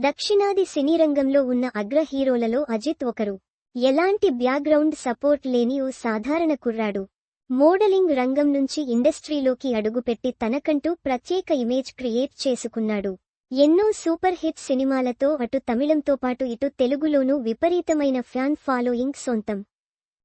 దక్షిణాది సినీ రంగంలో ఉన్న అగ్ర హీరోలలో అజిత్ ఒకరు. ఎలాంటి బ్యాక్గ్రౌండ్ సపోర్ట్ లేని ఓ సాధారణ కుర్రాడు. మోడలింగ్ రంగం నుంచి ఇండస్ట్రీలోకి అడుగుపెట్టి తనకంటూ ప్రత్యేక ఇమేజ్ క్రియేట్ చేసుకున్నాడు. ఎన్నో సూపర్ హిట్ సినిమాలతో అటు తమిళంతో పాటు ఇటు తెలుగులోనూ విపరీతమైన ఫ్యాన్ ఫాలోయింగ్ సొంతం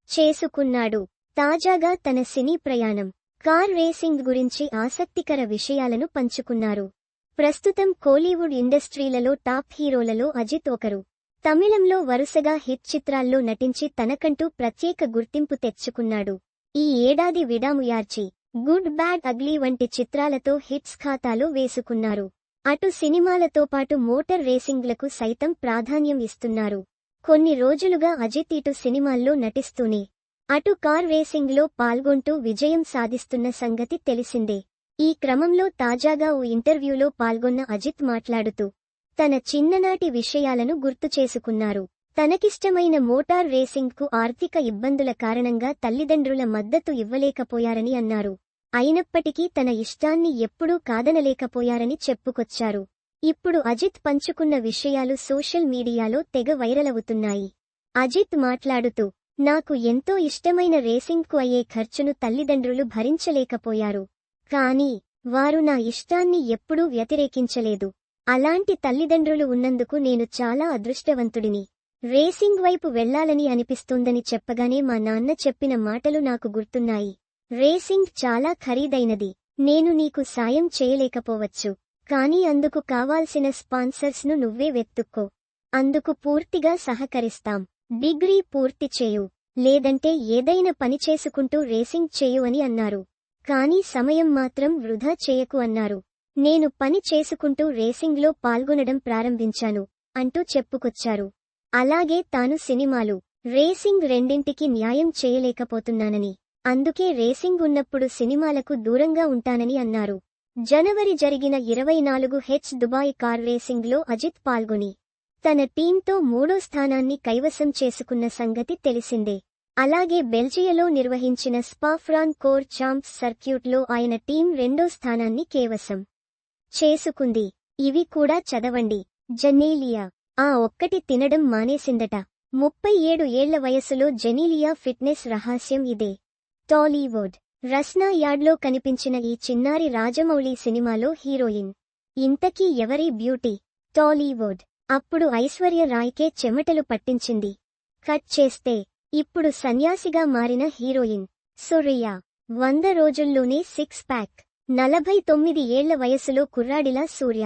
చేసుకున్నాడు. తాజాగా తన సినీ ప్రయాణం కార్ రేసింగ్ గురించి ఆసక్తికర విషయాలను పంచుకున్నారు. ప్రస్తుతం కోలీవుడ్ ఇండస్ట్రీలలో టాప్ హీరోలలో అజిత్ ఒకరు. తమిళంలో వరుసగా హిట్ చిత్రాల్లో నటించి తనకంటూ ప్రత్యేక గుర్తింపు తెచ్చుకున్నాడు. ఈ ఏడాది విడాముయార్చి గుడ్ బ్యాడ్ అగ్లీ వంటి చిత్రాలతో హిట్స్ ఖాతాలో వేసుకున్నారు. అటు సినిమాలతో పాటు మోటార్ రేసింగ్లకు సైతం ప్రాధాన్యం ఇస్తున్నారు. కొన్ని రోజులుగా అజిత్ ఇటు సినిమాల్లో నటిస్తూనే అటు కార్ రేసింగ్లో పాల్గొంటూ విజయం సాధిస్తున్న సంగతి తెలిసిందే. ఈ క్రమంలో తాజాగా ఓ ఇంటర్వ్యూలో పాల్గొన్న అజిత్ మాట్లాడుతూ తన చిన్ననాటి విషయాలను గుర్తు చేసుకున్నారు. తనకిష్టమైన మోటార్ రేసింగ్కు ఆర్థిక ఇబ్బందుల కారణంగా తల్లిదండ్రుల మద్దతు ఇవ్వలేకపోయారని అన్నారు. అయినప్పటికీ తన ఇష్టాన్ని ఎప్పుడూ కాదనలేకపోయారని చెప్పుకొచ్చారు. ఇప్పుడు అజిత్ పంచుకున్న విషయాలు సోషల్ మీడియాలో తెగ వైరలవుతున్నాయి. అజిత్ మాట్లాడుతూ నాకు ఎంతో ఇష్టమైన రేసింగ్కు అయ్యే ఖర్చును తల్లిదండ్రులు భరించలేకపోయారు. కాని వారు నా ఇష్టాన్ని ఎప్పుడూ వ్యతిరేకించలేదు. అలాంటి తల్లిదండ్రులు ఉన్నందుకు నేను చాలా అదృష్టవంతుడిని. రేసింగ్ వైపు వెళ్ళాలని అనిపిస్తోందని చెప్పగానే మా నాన్న చెప్పిన మాటలు నాకు గుర్తున్నాయి. రేసింగ్ చాలా ఖరీదైనది. నేను నీకు సాయం చేయలేకపోవచ్చు. కానీ అందుకు కావాల్సిన స్పాన్సర్స్ను నువ్వే వెతుక్కో. అందుకు పూర్తిగా సహకరిస్తాం. డిగ్రీ పూర్తి చేయు. లేదంటే ఏదైనా పని చేసుకుంటూ రేసింగ్ చేయు అని అన్నారు. కానీ సమయం మాత్రం వృధా చేయకు అన్నారు. నేను పని చేసుకుంటూ రేసింగ్లో పాల్గొనడం ప్రారంభించాను అంటూ చెప్పుకొచ్చారు. అలాగే తాను సినిమాలు రేసింగ్ రెండింటికి న్యాయం చేయలేకపోతున్నానని అందుకే రేసింగ్ ఉన్నప్పుడు సినిమాలకు దూరంగా ఉంటానని అన్నారు. జనవరి జరిగిన ఇరవై నాలుగు హెచ్ దుబాయ్ కార్ రేసింగ్లో అజిత్ పాల్గొని తన టీంతో మూడో స్థానాన్ని కైవసం చేసుకున్న సంగతి తెలిసిందే. అలాగే బెల్జియలో నిర్వహించిన స్పాఫ్రాన్ కోర్ చాంప్స్ సర్క్యూట్లో ఆయన టీం రెండో స్థానాన్ని కేవసం చేసుకుంది. ఇవి కూడా చదవండి. జెనీలియా. ఆ ఒక్కటి తినడం మానేసిందట. ముప్పై ఏడు ఏళ్ళ వయసులో జెనీలియా ఫిట్నెస్ రహస్యం ఇదే. టాలీవుడ్. రస్నా యార్డ్లో కనిపించిన ఈ చిన్నారి రాజమౌళి సినిమాలో హీరోయిన్. ఇంతకీ ఎవరి బ్యూటీ? టాలీవుడ్. అప్పుడు ఐశ్వర్య రాయ్కే చెమటలు పట్టించింది. కట్ చేస్తే. ఇప్పుడు సన్యాసిగా మారిన హీరోయిన్ సురియా వంద రోజుల్లోనే సిక్స్ ప్యాక్. నలభై తొమ్మిది ఏళ్ళ వయసులో కుర్రాడిలా సూర్య.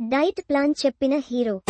డైట్ ప్లాన్ చెప్పిన హీరో.